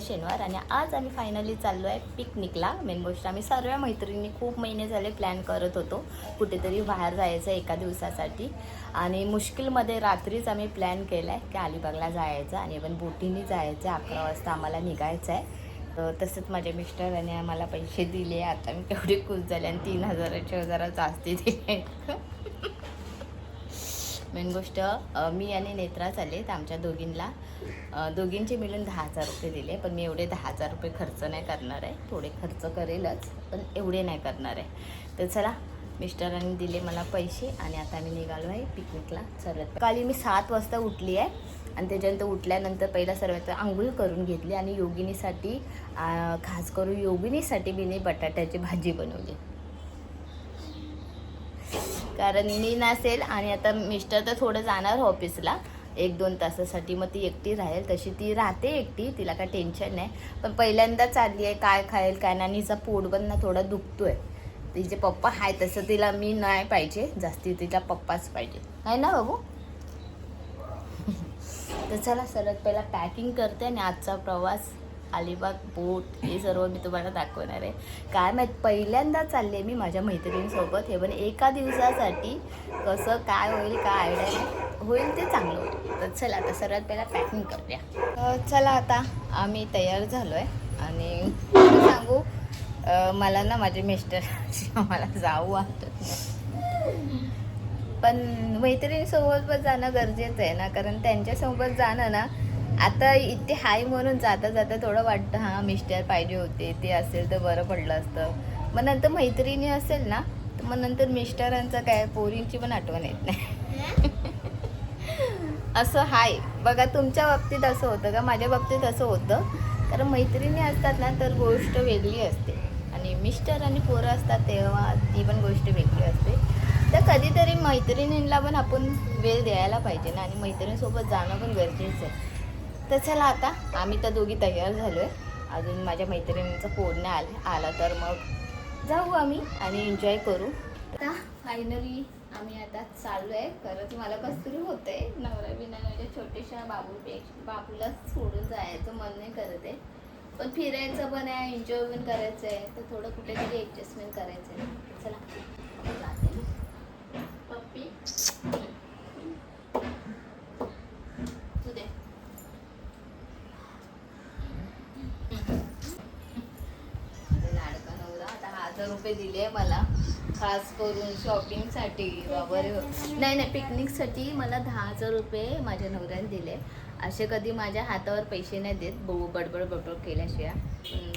आहे शनिवार आणि आज आम्ही फायनली चाललो आहे पिकनिकला मेन गोष्ट आम्ही सर्व मैत्रिणी खूप महिने झाले प्लॅन करत होतो. कुठेतरी बाहेर जायचं एका दिवसासाठी. आणि मुश्किलमध्ये रात्रीच आम्ही प्लॅन केला आहे की अलिबागला जायचं आणि पण बोटीने जायचं अकरा वाजता आम्हाला निघायचं आहे. तर तसंच माझ्या मिस्टरांनी आम्हाला पैसे दिले. आता मी तेवढे खुश झाले आणि तीन हजाराचे हजारा जास्ती दिले मेन गोष्ट मी आणि नेत्रा चालले आहेत आमच्या दोघींना. दोघींचे मिळून दहा हजार रुपये दिले पण मी एवढे दहा हजार रुपये खर्च नाही करणार आहे. थोडे खर्च करेलच पण एवढे नाही करणार आहे. तर चला मिस्टरांनी दिले मला पैसे आणि आता मी निघालो आहे पिकनिकला. सर्वात काली मी सात वाजता उठली आहे आणि त्याच्यानंतर उठल्यानंतर पहिला सर्वात आंघोळ करून घेतली आणि योगिनीसाठी खास करून योगिनीसाठी मी बटाट्याची भाजी बनवली. कारण मी नसेल आणि आता मिस्टर तर थोडं जाणार ऑफिसला एक दोन तासासाठी. मग ती एकटी राहील. तशी ती राहते एकटी तिला काय टेन्शन नाही. पण पहिल्यांदा चालली आहे काय खाईल काय नाही. हिचा पोट पण ना थोडा दुखतो आहे तिचे पप्पा आहे तसं तिला मी नाही पाहिजे. जास्ती तिला पप्पाच पाहिजे. आहे ना बाबू? तर चला सर्वात पहिला पॅकिंग करते आणि आजचा प्रवास अलिबाग बोट हे सर्व मी तुम्हाला दाखवणार आहे. काय माहीत पहिल्यांदा चालले मी माझ्या मैत्रिणीसोबत. हे पण एका दिवसासाठी कसं काय होईल काय आयडिया नाही. होईल ते चांगलं. होईल तर चला आता सर्वात पहिला पॅकिंग करूया. चला आता आम्ही तयार झालो आहे आणि सांगू मला ना माझे मिस्टर मला जाऊ वाटत नाही. पण मैत्रिणीसोबत पण जाणं गरजेचं आहे ना. कारण त्यांच्यासोबत जाणं ना आता इथे हाय म्हणून जाता जाता थोडं वाटतं हां मिस्टर पाहिजे होते ते असेल तर बरं पडलं असतं. मग नंतर मैत्रिणी असेल ना तर मग नंतर मिस्टरांचं काय पोरींची पण आठवण येत नाही. असं हाय बघा तुमच्या बाबतीत असं होतं का? माझ्या बाबतीत असं होतं. कारण मैत्रिणी असतात ना तर गोष्ट वेगळी असते. आणि मिस्टर आणि पोरं असतात तेव्हा ती पण गोष्ट वेगळी असते. तर कधीतरी मैत्रिणींना पण आपण वेळ द्यायला पाहिजे ना आणि मैत्रिणीसोबत जाणं पण गरजेचं आहे. तर चला आता आम्ही तर दोघी तयार झालो आहे अजून माझ्या मैत्रिणींचा फोन नाही आला आला तर मग जाऊ आम्ही आणि एन्जॉय करू. आता फायनली आम्ही आता चाललो आहे खरंच मला कसतरी होत आहे नवरा बिना म्हणजे छोट्याशा बाबूपेक्षा बाबूलाच सोडून जायचं मन नाही करत आहे. पण फिरायचं पण आहे एन्जॉय पण करायचं आहे तर थोडं कुठेतरी ॲडजस्टमेंट करायचं आहे चला जाते ना. पप्पी तू दे अरे लाडका नवरा आता हजार रुपये दिले मला खास करून शॉपिंगसाठी वगैरे. नाही नाही पिकनिकसाठी मला दहा हजार रुपये माझ्या नवऱ्याने दिले. असे कधी माझ्या हातावर पैसे नाही देत बो बडबड बडबड केल्याशिवाय.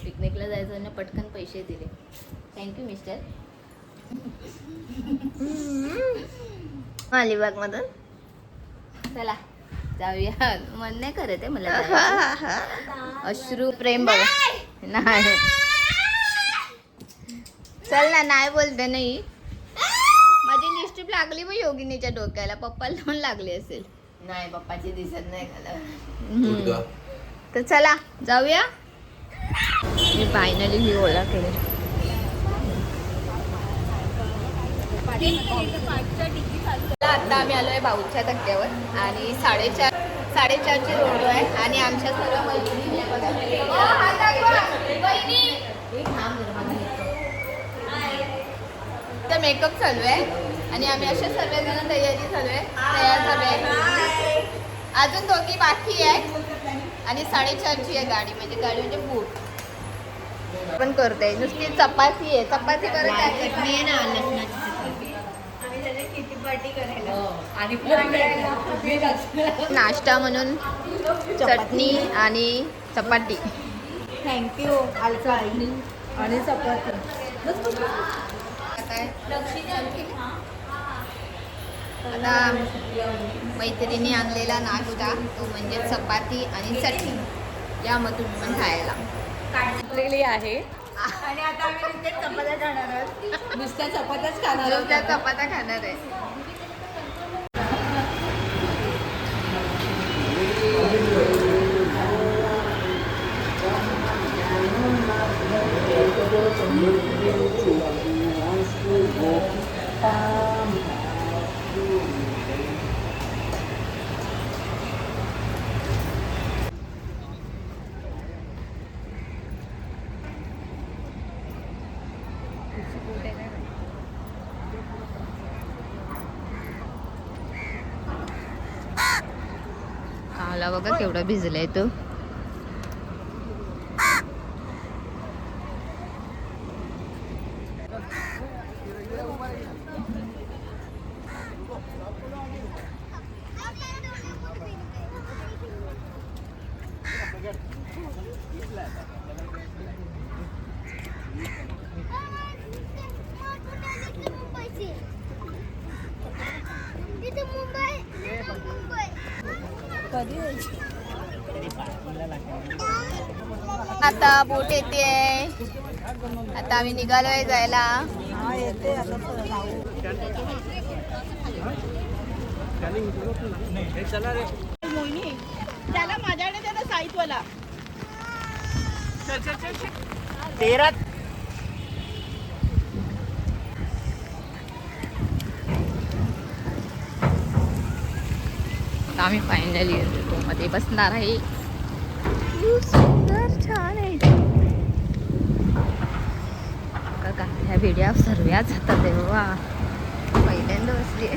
पिकनिकला जायचं आणि पटकन पैसे दिले. थँक्यू मिस्टर अलिबागमधून? चला जाऊया. मन नाही करत आहे मला. अश्रू प्रेम बघा. नाही. चल ना नाही बोलते नाही. माझी लिस्टिप लागली मग योगिनीच्या डोक्याला. पप्पाला पण लागली असेल. नाही पप्पाची दिसत नाही खाला हम्म. तर चला जाऊया. मी फायनली ही ओळख केली. आता आम्ही आलोय भाऊच्या धक्क्यावर. आणि साडेचार साडेचारची रोड आहे. आणि आमच्या सर्व मैत्रिणी मेकअप चालू आहे. आणि आम्ही असे सर्वजण तयारी चालू आहे. तयार झालो आहे. अजून दोघी बाकी आहे. आणि साडेचारची आहे गाडी म्हणजे गाडी म्हणजे बूट पण करते. नुसती चपाती आहे. चपाती करत आहे. चटणी आहे ना लसणाची चटणी नाश्ता म्हणून चटणी आणि चपाती. थँक्यू आलचा आणि चपाती. आता मैत्रिणी आणलेला नाश्ता तो म्हणजे चपाती आणि चटणी यामधून पण खायला. काढलेली आहे. आणि आता आम्ही नुसते चपात्या खाणार आहोत. नुसत्या चपात्याच खाणार जो त्या आहोत चपात्या खाणार आहे. बघा केवढा भिजलाय तो. आता बोट येते. आता आम्ही निघालोय जायला. त्याला माझ्याकडे त्याला साईतवाला. आता आम्ही फायनली मध्ये बसणार आहे. सुंदर छान आहे. का ह्या व्हिडिओ सर्व्याच जातात तेव्हा पहिल्यांदा बसली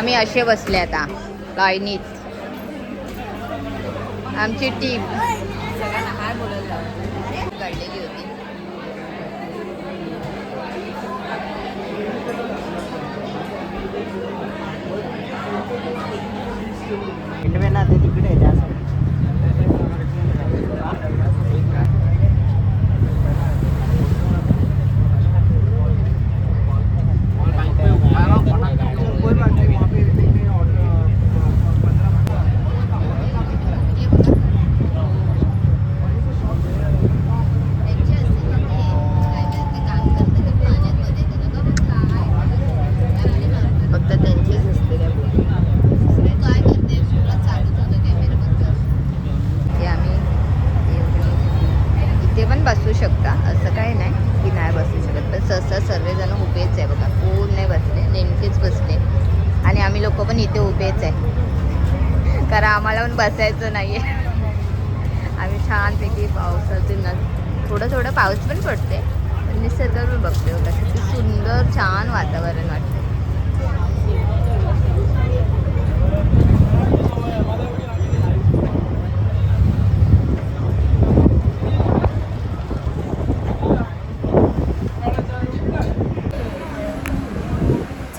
आम्ही असे बसले आता. लाईनीत आमची टीम काढलेली होती इंडवेला ते तिकडे आहे जास्त फक्त त्यांचीच असते त्या बोटी. काय करते चालू हे आम्ही एवढे- इथे पण बसू शकता असं काही नाही की नाही बसू शकत पण सहसा उभेच आहे बघा पूर्ण बसले नेमकेच बसले. आणि आम्ही लोक पण इथे उभेच आहे. कारण आम्हाला पण बसायचं नाही आहे आम्ही छानपैकी पावसातून ना थोडं थोडं पाऊस पण पडते पण निसर्ग पण बघते बघा किती सुंदर छान वातावरण वाटतं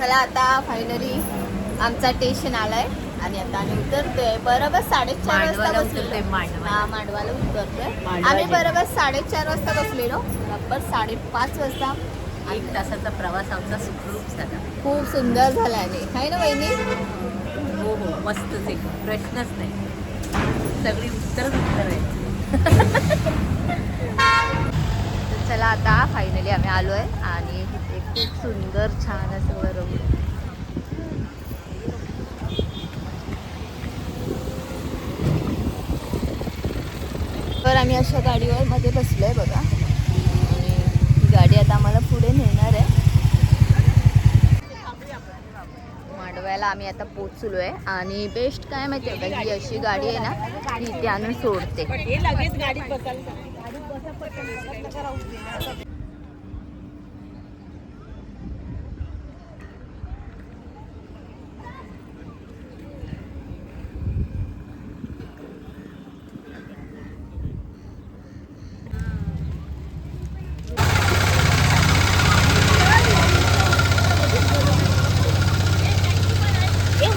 चला आता फायनली आमचा स्टेशन आलाय. आणि आता आम्ही उतरतोय. बरोबर साडेचार वाजता मांडवाला. हा मांडवाला उतरतोय. आम्ही बरोबर साडेचार वाजता बसलेलो. बरोबर साडेपाच वाजता. एक तासाचा प्रवास आमचा सुखरूप झाला. खूप सुंदर झाला आहे. ना वहिनी? हो हो. मस्तच एक प्रश्नच नाही. सगळी उत्तरच उत्तर आहे. चला आता फायनली आम्ही आलो आहे आणि खूप सुंदर छान असं बरोबर. तर आम्ही अशा गाडीवर मध्ये बसलो आहे बघा. आणि ही गाडी आता आम्हाला पुढे नेणार आहे. मांडव्याला आम्ही आता पोचलो आहे आणि बेस्ट काय माहिती आहे का? ही अशी गाडी आहे ना ती आणून सोडते हे लगेच गाडीत बसायला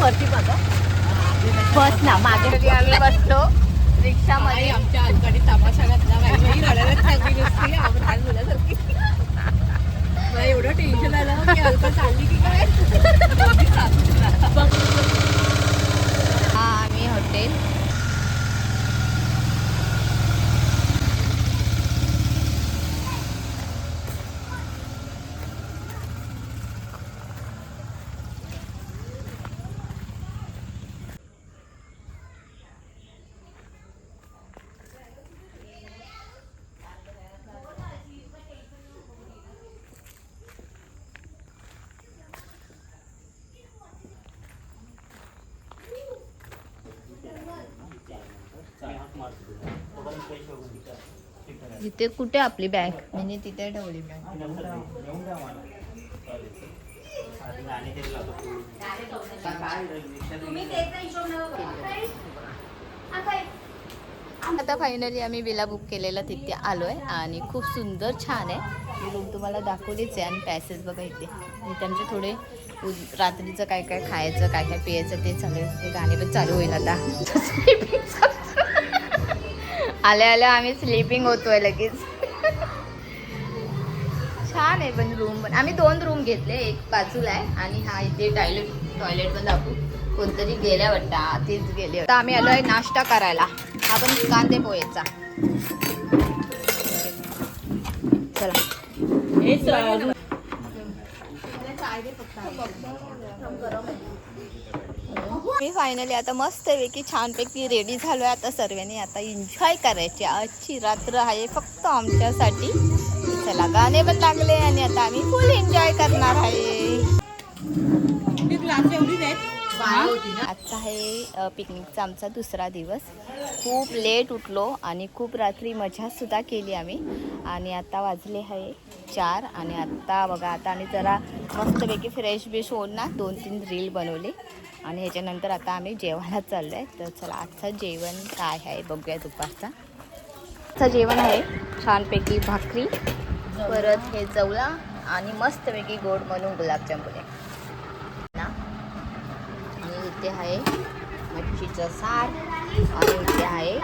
वरती बघा बस ना मागे आम्ही बसलो रिक्षामध्ये आमच्या आजकडे तमाशा घातला बाई बाई रडायलाच लागली नुसती आम्ही लहान मुलासारखी मला एवढं टेन्शन आलं की अलका चालली की काय हा आम्ही हॉटेल इथे कुठे आपली बॅग मी म्हणजे तिथे ठेवली आता फायनली आम्ही विला बुक केलेला तिथे आलोय आणि खूप सुंदर छान आहे. रूम तुम्हाला दाखवलीच आहे आणि पॅसेज बघा इथे. आणि त्यांचे थोडे रात्रीचं काय काय खायचं काय काय प्यायचं ते चालू आहे गाणे पण चालू होईल आता. आल्या आल्या आम्ही स्लीपिंग होतोय लगेच. छान आहे पण रूम पण. आम्ही दोन रूम घेतले एक बाजूला आहे आणि हा इथे टॉयलेट टॉयलेट पण दाखवू. कोणतरी गेल्या वाटतं. तेच गेले आता आम्ही आलोय नाश्ता करायला. हा पण कांदे पोहेचा. चला. आम्ही फायनली आता मस्त पैकी छानपैकी रेडी झालो आहे आता सर्वांनी आता एन्जॉय करायची. आजची रात्र आहे फक्त आमच्यासाठी. चला गाणे पण लागले आणि आता आम्ही फुल एन्जॉय करणार आहे. आजचा आहे पिकनिकचा आमचा दुसरा दिवस. खूप लेट उठलो आणि खूप रात्री मजासुद्धा केली आम्ही. आणि आता वाजले आहे चार आणि आत्ता बघा आता आणि जरा मस्तपैकी फ्रेश बिश होऊन ना दोन तीन रील बनवले. आणि ह्याच्यानंतर आता आम्ही जेवायला चाललो आहे तर चला आजचं जेवण काय आहे बघूया दुपारचा आजचं जेवण आहे छानपैकी भाकरी परत हे जवला आणि मस्तपैकी गोड म्हणून गुलाबजामुन आहे ना? आणि इथे आहे मच्छीचं सार आणि इथे आहे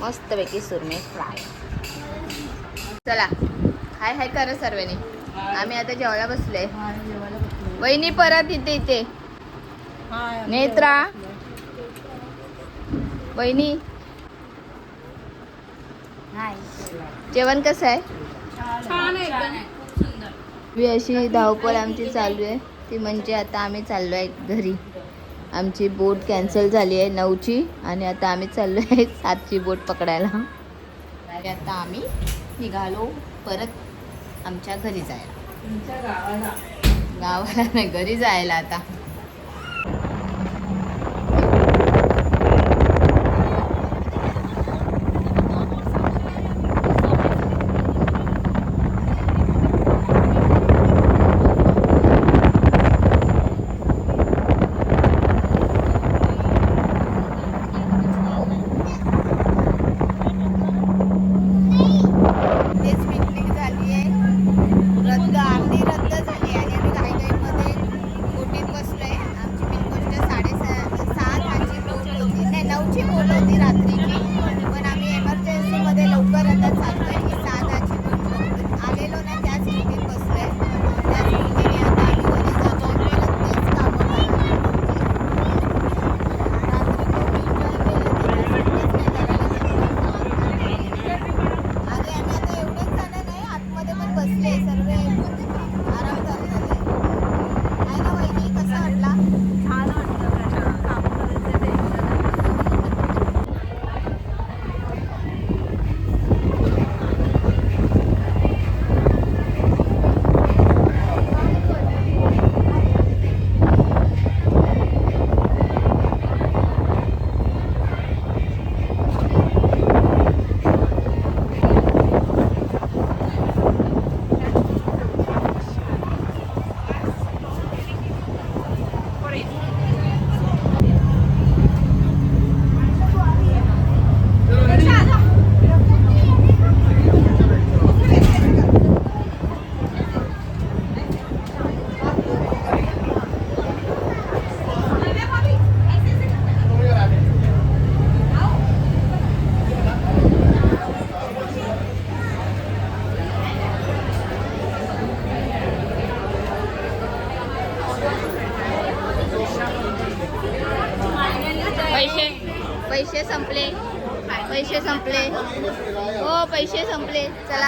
मस्तपैकी सुरमे फ्राय. चला हाय हाय करा सर्वांनी. आम्ही आता जेवायला बसलोय. वहिनी परत इथे इथे. नेत्रा. वहिनी. जेवण कसं आहे? छान आहे. एकदम अशी धावपळ आमची चालू आहे. ती म्हणजे आता आम्ही चाललो आहे घरी. आमची बोट कॅन्सल झाली आहे नऊची आणि आता आम्ही चाललो आहे सातची बोट पकडायला. आणि आता आम्ही निघालो परत आमच्या घरी जायला. गावाला नाही घरी जायला आता तेच पिकनिक झाली आहे रद्द अर्धी रद्द झाली आणि आम्ही घाईघाईमध्ये बोटीत बसलोय आमची बिलगोष्ट साडेसहा सहा दहाची बोट होती नाही नऊची बोट पैसे संपले. हो पैसे संपले. चला.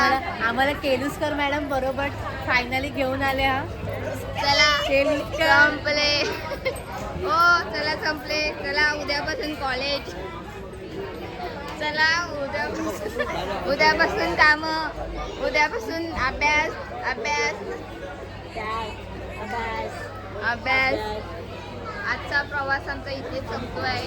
आम्हाला केलुसकर मॅडम बरोबर. फायनली घेऊन आले हा. चला. केलुसकर संपले. हो चला संपले. चला उद्यापासून कॉलेज चला उद्यापासून उद्यापासून काम. उद्यापासून अभ्यास अभ्यास. अभ्यास. आजचा प्रवास आमचा इथे संपतो आहे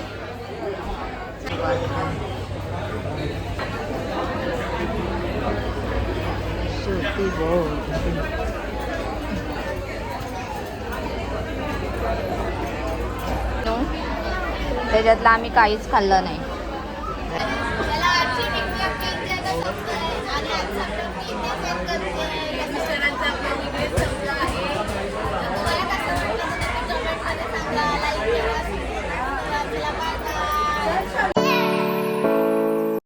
शेवटी बोट त्याच्यातलं आम्ही काहीच खाल्लं नाही.